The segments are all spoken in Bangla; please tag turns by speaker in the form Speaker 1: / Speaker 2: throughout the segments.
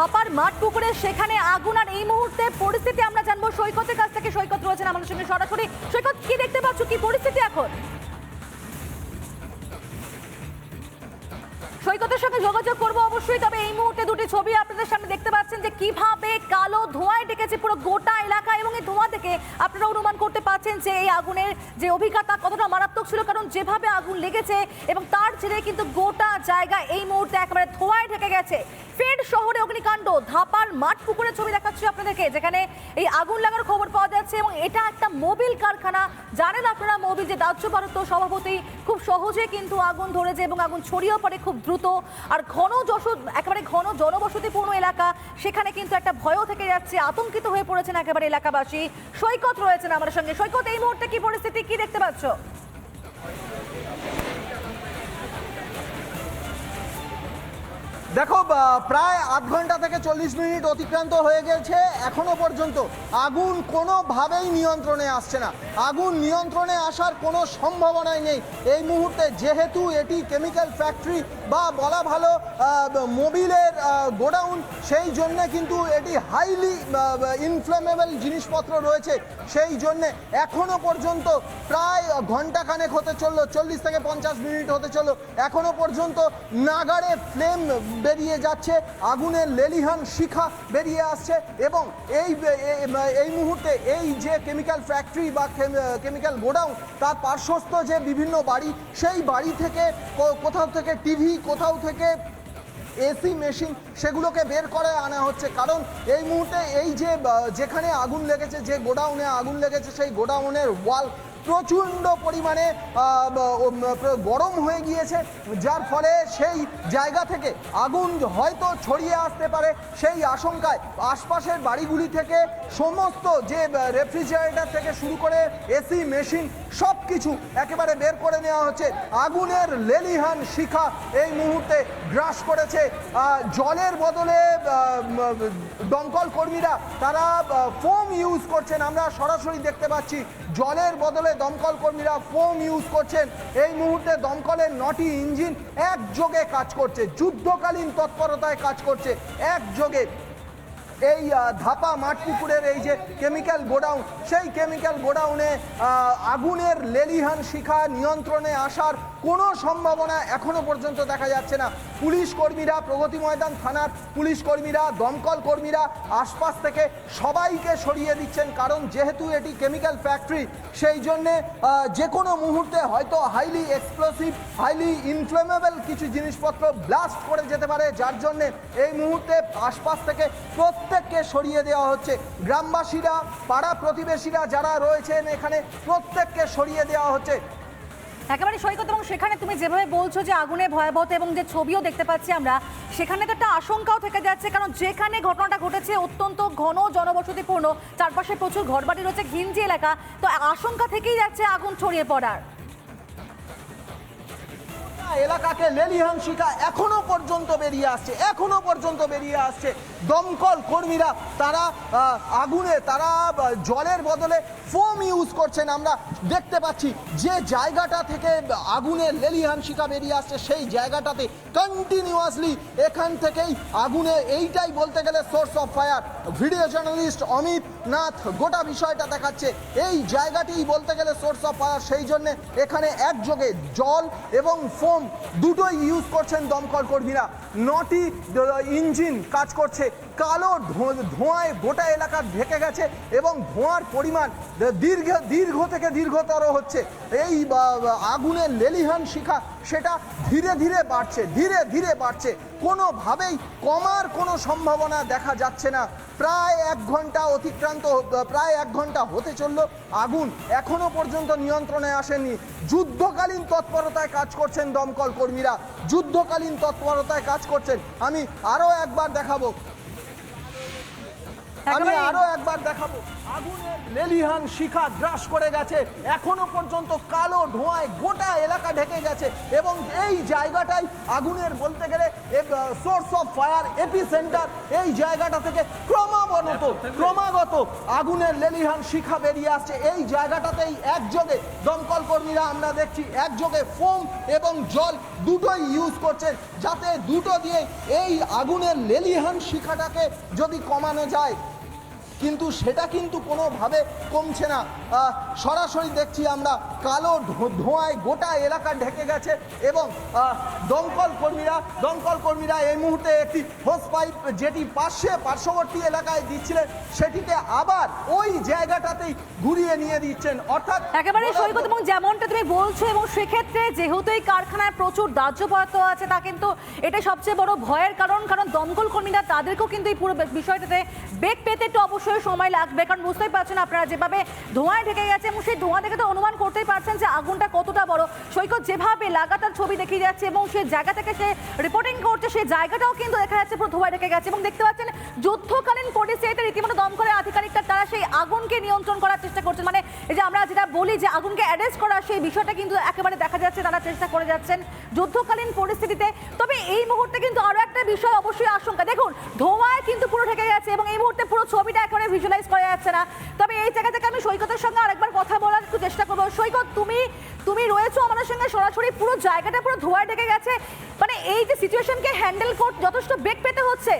Speaker 1: ধাপার মাঠ পুকুরে, সেখানে আগুন আর এই মুহূর্তে পরিস্থিতি আমরা জানব। সৈকতের কাছ থেকে সৈকত রয়েছেন আমাদের সঙ্গে সরাসরি। সৈকত, কি দেখতে পাচ্ছ? কি পরিস্থিতি এখন? সৈকতের সঙ্গে যোগাযোগ করব অবশ্যই, তবে এই মুহূর্তে দুটি ছবি আপনাদের সামনে দেখতে পাচ্ছেন যে কীভাবে কালো ধোঁয়ায় ডেকেছে পুরো গোটা এলাকা এবং এই ধোঁয়া থেকে আপনারা অনুমান পারছেন যে এই আগুনের যে অভিজ্ঞতা কতটা মারাত্মক ছিল, কারণ যেভাবে আগুন লেগেছে এবং তার জেরে কিন্তু গোটা জায়গা এই মুহূর্তে একেবারে ধোঁয়ায় ঢেকে গেছে। ফের শহরে অগ্নিকাণ্ড, ধাপার মাঠ পুকুরের ছবি দেখাচ্ছি আপনাদেরকে, যেখানে এই আগুন লাগার খবর পাওয়া যাচ্ছে এবং এটা একটা মোবিল কারখানা। জানেন আপনারা, মোবিল যে দাহ্য ভারত সভাপতি খুব সহজে কিন্তু আগুন ধরেছে এবং আগুন ছড়িয়েও পড়ে খুব দ্রুত। আর ঘন যশ একেবারে ঘন জনবসতিপূর্ণ এলাকা, সেখানে কিন্তু একটা ভয়ও থেকে যাচ্ছে, আতঙ্কিত হয়ে পড়েছেন একেবারে এলাকাবাসী। সৈকত রয়েছেন আমার সঙ্গে। সৈকত এই মুহূর্তে কি পরিস্থিতি? কি দেখতে পাচ্ছ?
Speaker 2: দেখো প্রায় আধ ঘণ্টা থেকে চল্লিশ মিনিট অতিক্রান্ত হয়ে গেছে। এখনও পর্যন্ত আগুন কোনোভাবেই নিয়ন্ত্রণে আসছে না। আগুন নিয়ন্ত্রণে আসার কোনো সম্ভাবনাই নেই। এই মুহূর্তে যেহেতু এটি কেমিক্যাল ফ্যাক্টরি বা বলা ভালো মোবিলের গোডাউন, সেই জন্যে কিন্তু এটি হাইলি ইনফ্লেমেবল জিনিসপত্র রয়েছে। সেই জন্যে এখনও পর্যন্ত প্রায় ঘণ্টা খানেক হতে চলল, চল্লিশ থেকে পঞ্চাশ মিনিট হতে চলল। এখনও পর্যন্ত নাগারে ফ্লেম বেরিয়ে যাচ্ছে আগুনের লেলিহান শিখা বেরিয়ে আসছে এবং এই এই মুহূর্তে এই যে কেমিক্যাল ফ্যাক্টরি বা কেমিক্যাল গোডাউন, তার পার্শ্বস্থ যে বিভিন্ন বাড়ি, সেই বাড়ি থেকে কোথাও থেকে টিভি, কোথাও থেকে এসি মেশিন, সেগুলোকে বের করে আনা হচ্ছে। কারণ এই মুহূর্তে এই যে যেখানে আগুন লেগেছে, যে গোডাউনে আগুন লেগেছে, সেই গোডাউনের ওয়াল প্রচণ্ড পরিমাণে গরম হয়ে গিয়েছে, যার ফলে সেই জায়গা থেকে আগুন হয়তো ছড়িয়ে আসতে পারে। সেই আশঙ্কায় আশপাশের বাড়িগুলি থেকে সমস্ত যে রেফ্রিজারেটর থেকে শুরু করে এসি মেশিন সব কিছু একেবারে বের করে নেওয়া হচ্ছে। আগুনের লেলিহান শিখা এই মুহূর্তে গ্রাস করেছে। জলের বদলে দমকল কর্মীরা, তারা ফোম ইউজ করছেন। আমরা সরাসরি দেখতে পাচ্ছি, জলের বদলে দমকল কর্মীরা ফোম ইউজ করছেন। এই মুহূর্তে দমকলের নটি ইঞ্জিন একযোগে কাজ করছে। যুদ্ধকালীন তৎপরতায় কাজ করছে। একযোগে এই ধাপা মাঠ পুকুরের এই যে কেমিক্যাল গোডাউন, সেই কেমিক্যাল গোডাউনে আগুনের লেলিহান শিখা নিয়ন্ত্রণে আসার কোনো সম্ভাবনা এখনও পর্যন্ত দেখা যাচ্ছে না। পুলিশ কর্মীরা, প্রগতি ময়দান থানার পুলিশ কর্মীরা, দমকল কর্মীরা আশপাশ থেকে সবাইকে সরিয়ে দিচ্ছেন, কারণ যেহেতু এটি কেমিক্যাল ফ্যাক্টরি সেই জন্যে যে কোনো মুহূর্তে হয়তো হাইলি এক্সপ্লোসিভ হাইলি ইনফ্লেমেবল কিছু জিনিসপত্র ব্লাস্ট করে যেতে পারে, যার জন্যে এই মুহূর্তে আশপাশ থেকে প্রত্যেককে সরিয়ে দেওয়া হচ্ছে। গ্রামবাসীরা, পাড়া প্রতিবেশীরা যারা রয়েছেন এখানে, প্রত্যেককে সরিয়ে দেওয়া হচ্ছে।
Speaker 1: একেবারে সৈকত, এবং সেখানে তুমি যেভাবে বলছো যে আগুনে ভয়াবহতা এবং যে ছবিও দেখতে পাচ্ছি আমরা, সেখানে তো একটা আশঙ্কাও থেকে যাচ্ছে, কারণ যেখানে ঘটনাটা ঘটেছে অত্যন্ত ঘন জনবসতিপূর্ণ, চারপাশে প্রচুর ঘরবাড়ি রয়েছে, ঘিঞ্জি এলাকা, তো আশঙ্কা থেকেই যাচ্ছে আগুন ছড়িয়ে পড়ার।
Speaker 2: এলাকাকে লেলিহান এখনও পর্যন্ত বেরিয়ে আসছে, এখনও পর্যন্ত বেরিয়ে আসছে। দমকল কর্মীরা, তারা আগুনে, তারা জলের বদলে ফোম ইউজ করছেন। আমরা দেখতে পাচ্ছি যে জায়গাটা থেকে আগুনের লেলিহান শিখা বেরিয়ে আসছে, সেই জায়গাটাতে কন্টিনিউয়াসলি এখান থেকেই আগুনে এইটাই বলতে গেলে source of fire video journalist Amit Nath গোটা বিষয়টা দেখাচ্ছে। এই জায়গাটিই বলতে গেলে সোর্স অফ ফায়ার সেই জন্য এখানে একযোগে জল এবং ফোম দুটোই ইউজ করছেন দমকল কর্মীরা। নটি ইঞ্জিন কাজ করছে। কালো ধোঁয়ায় গোটা এলাকা ঢেকে গেছে এবং ধোঁয়ার পরিমাণ দীর্ঘ দীর্ঘ থেকে দীর্ঘতর হচ্ছে। এই আগুনের লেলিহান শিখা সেটা ধীরে ধীরে বাড়ছে, ধীরে ধীরে বাড়ছে। কোনোভাবেই কমার কোনো সম্ভাবনা দেখা যাচ্ছে না। প্রায় এক ঘণ্টা অতিক্রান্ত প্রায় এক ঘণ্টা হতে চলল। আগুন এখনও পর্যন্ত নিয়ন্ত্রণে আসেনি। যুদ্ধকালীন তৎপরতায় কাজ করছেন দমকল কর্মীরা। যুদ্ধকালীন তৎপরতায় কাজ করছেন। আমি আরও একবার দেখাবো। আমি। আরও একবার দেখাবো। আগুনের লেলিহান শিখা গ্রাস করে গেছে। এখনও পর্যন্ত কালো ধোঁয়ায় গোটা এলাকা ঢেকে গেছে। এবং এই জায়গাটাই আগুনের বলতে গেলে source of fire epicentre এই জায়গাটা থেকে ক্রমাগত ক্রমাগত আগুনের লেলিহান শিখা বেরিয়ে আসছে। এই জায়গাটাতেই একযোগে দমকল কর্মীরা আমরা দেখছি একযোগে ফোম এবং জল দুটোই ইউজ করছেন যাতে দুটো দিয়ে এই আগুনের লেলিহান শিখাটাকে যদি কমানো যায় কিন্তু সেটা কিন্তু কোনোভাবে কমছে না। সরাসরি দেখছি আমরা কালো ধোঁয়ায় গোটা এলাকা ঢেকে গেছে এবং দমকল কর্মীরা দমকল কর্মীরা এই মুহূর্তে একটি হোস পাইপ যেটি পাশে পার্শ্ববর্তী এলাকায় দিচ্ছিলেন সেটিকে আবার ওই জায়গাটাতেই ঘুরিয়ে নিয়ে দিচ্ছেন। অর্থাৎ
Speaker 1: একেবারে সৈকত এবং যেমনটা তুমি বলছো এবং সেক্ষেত্রে যেহেতু এই কারখানায় প্রচুর দাহ্য পদার্থ আছে তা কিন্তু এটা সবচেয়ে বড় ভয়ের কারণ কারণ দমকল কর্মীরা তাদেরকেও কিন্তু এই পুরো বিষয়টাতে বেগ পেতে একটু অবশ্যই সময় লাগবে। কারণ বুঝতেই পারছেন আপনারা যেভাবে ধোঁয়ায় ঢেকে গেছে এবং সেই ধোঁয়া দেখে তো অনুমান করতেই পারছেন যে আগুনটা কতটা বড়। সৈকত যেভাবে লাগাতার ছবি দেখিয়ে যাচ্ছে এবং সেই জায়গা থেকে সে রিপোর্টিং করছে সেই জায়গাটাও কিন্তু দেখা যাচ্ছে পুরো ধোঁয়ায় ঢেকে গেছে এবং দেখতে পাচ্ছেন যুদ্ধকালীন পরিস্থিতিতে রীতিমতো দমকলের আধিকারিকরা তারা সেই আগুনকে নিয়ন্ত্রণ করার চেষ্টা করছেন। মানে এই যে আমরা যেটা বলি যে আগুনকে অ্যারেস্ট করা, সেই বিষয়টা কিন্তু একেবারে দেখা যাচ্ছে, তারা চেষ্টা করে যাচ্ছেন যুদ্ধকালীন পরিস্থিতিতে। তবে এই মুহূর্তে কিন্তু আরও একটা বিষয় অবশ্যই আশঙ্কা। দেখুন, ধোঁয়ায় কিন্তু পুরো ঢেকে গেছে এবং এই মুহূর্তে পুরো ছবিটা একেবারে ভিজুয়ালাইজ করা যাচ্ছে না। তবে এই জায়গা থেকে আমি সৈকতের সঙ্গে আরেকবার কথা বলার একটু চেষ্টা করব। সৈকত, তুমি তুমি রয়েছো আমাদের সঙ্গে সরাসরি, পুরো জায়গাটা পুরো ধোয়া ডেকে গেছে। মানে এই যে সিচুয়েশনকে হ্যান্ডেল করতে যথেষ্ট বেগ পেতে হচ্ছে।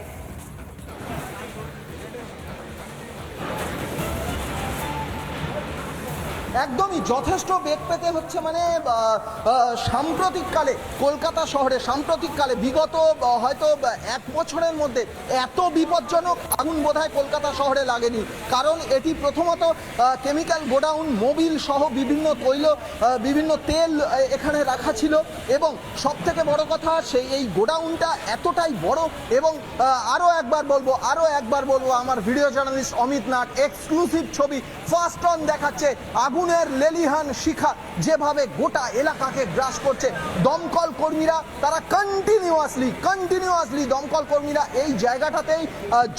Speaker 2: একদমই যথেষ্ট বেগ পেতে হচ্ছে মানে সাম্প্রতিককালে, কলকাতা শহরে সাম্প্রতিককালে, বিগত হয়তো এক বছরের মধ্যে এত বিপজ্জনক আগুন বোধহয় কলকাতা শহরে লাগেনি। কারণ এটি প্রথমত কেমিক্যাল গোডাউন মোবিল সহ বিভিন্ন তৈল বিভিন্ন তেল এখানে রাখা ছিল এবং সব থেকে বড় কথা, সেই এই গোডাউনটা এতটাই বড় এবং আরও একবার বলব আরও একবার বলব, আমার video journalist Amit Nath exclusive ছবি ফার্স্ট অন দেখাচ্ছে আগুনের লেলিহান শিখা। যেভাবে গোটা এলাকাকে গ্রাস করছে দমকল কর্মীরা, তারা কন্টিনিউয়াসলি কন্টিনিউয়াসলি দমকল কর্মীরা এই জায়গাটাতেই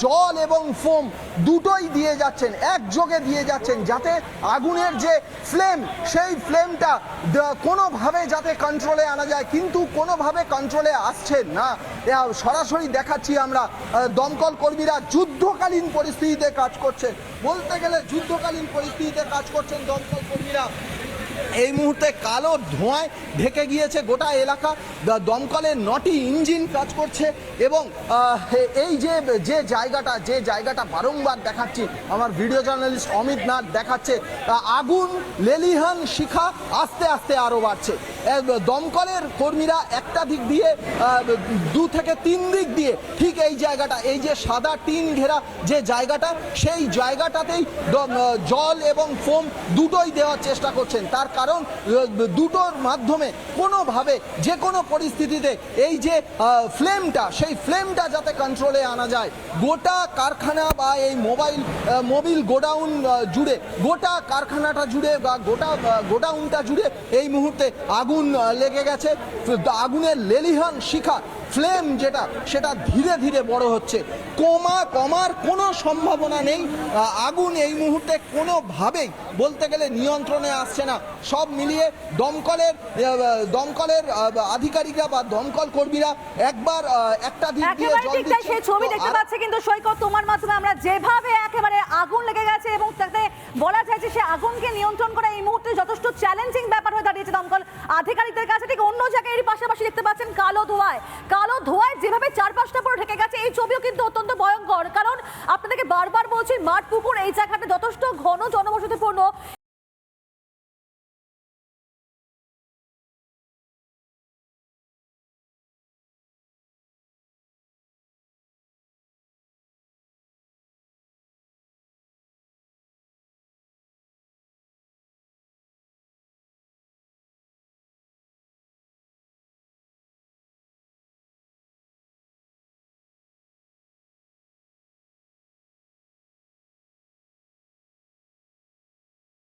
Speaker 2: জল এবং ফোম দুটোই দিয়ে যাচ্ছেন, একযোগে দিয়ে যাচ্ছেন যাতে আগুনের যে ফ্লেম, সেই ফ্লেমটা কোনোভাবে যাতে কন্ট্রোলে আনা যায়। কিন্তু কোনোভাবে কন্ট্রোলে আসছে না। সরাসরি দেখাচ্ছি আমরা দমকল কর্মীরা যুদ্ধকালীন পরিস্থিতিতে কাজ করছেন। বলতে গেলে যুদ্ধকালীন পরিস্থিতিতে কাজ করছেন দমকল কর্মীরা। এই মুহূর্তে কালো ধোঁয়ায় ঢেকে গিয়েছে গোটা এলাকা। দমকলের নটি ইঞ্জিন কাজ করছে এবং এই যে যে জায়গাটা যে জায়গাটা বারংবার দেখাচ্ছি, আমার ভিডিও জার্নালিস্ট অমিত নাথ দেখাচ্ছে, আগুন, লেলিহান শিখা আস্তে আস্তে আরও বাড়ছে। দমকলের কর্মীরা একটা দিক দিয়ে দু থেকে তিন দিক দিয়ে ঠিক এই জায়গাটা, এই যে সাদা টিন ঘেরা যে জায়গাটা, সেই জায়গাটাতেই জল এবং ফোম দুটোই দেওয়ার চেষ্টা করছেন। তার কারণ দুটোর মাধ্যমে কোনোভাবে যে কোনো পরিস্থিতিতে এই যে ফ্লেমটা, সেই ফ্লেমটা যাতে কন্ট্রোলে আনা যায়, গোটা কারখানা বা এই মোবাইল মোবিল গোডাউন জুড়ে, গোটা কারখানাটা জুড়ে বা গোটা গোডাউনটা জুড়ে এই মুহূর্তে আগুন আহ, লেগে গেছে। আগুনের লেলিহান শিখা ফ্লেম যেটা সেটা ধীরে ধীরে বড় হচ্ছে। কমা কমার কোনো সম্ভাবনা নেই। আগুন এই মুহূর্তে কোনোভাবেই বলতে গেলে নিয়ন্ত্রণে আসছে না। সব মিলিয়ে দমকলের দমকলের আধিকারিকরা বা দমকল কর্মীরা একবার একটা দিক দিয়ে জল দিচ্ছে।
Speaker 1: সেই ছবি দেখতে পাচ্ছি কিন্তু সৈকত তোমার মাধ্যমে আমরা যেভাবে একেবারে আগুন লেগে গেছে এবং তাতে বলা যায় যে সে আগুনকে নিয়ন্ত্রণ করা এই মুহূর্তে যথেষ্ট চ্যালেঞ্জিং ব্যাপার হয়ে দাঁড়িয়েছে দমকল আধিকারিকদের কাছে। ঠিক অন্য জায়গায় এর পাশাপাশি দেখতে পাচ্ছেন কালো ধোঁয়ায়। কালো ধোয়ায় যেভাবে চারপাশটা পুরো ঢেকে গেছে, এই ছবিও কিন্তু অত্যন্ত ভয়ঙ্কর। কারণ আপনাদেরকে বারবার বলছি মাঠ পুকুর এই জায়গাটা যথেষ্ট ঘন জনবসতিপূর্ণ।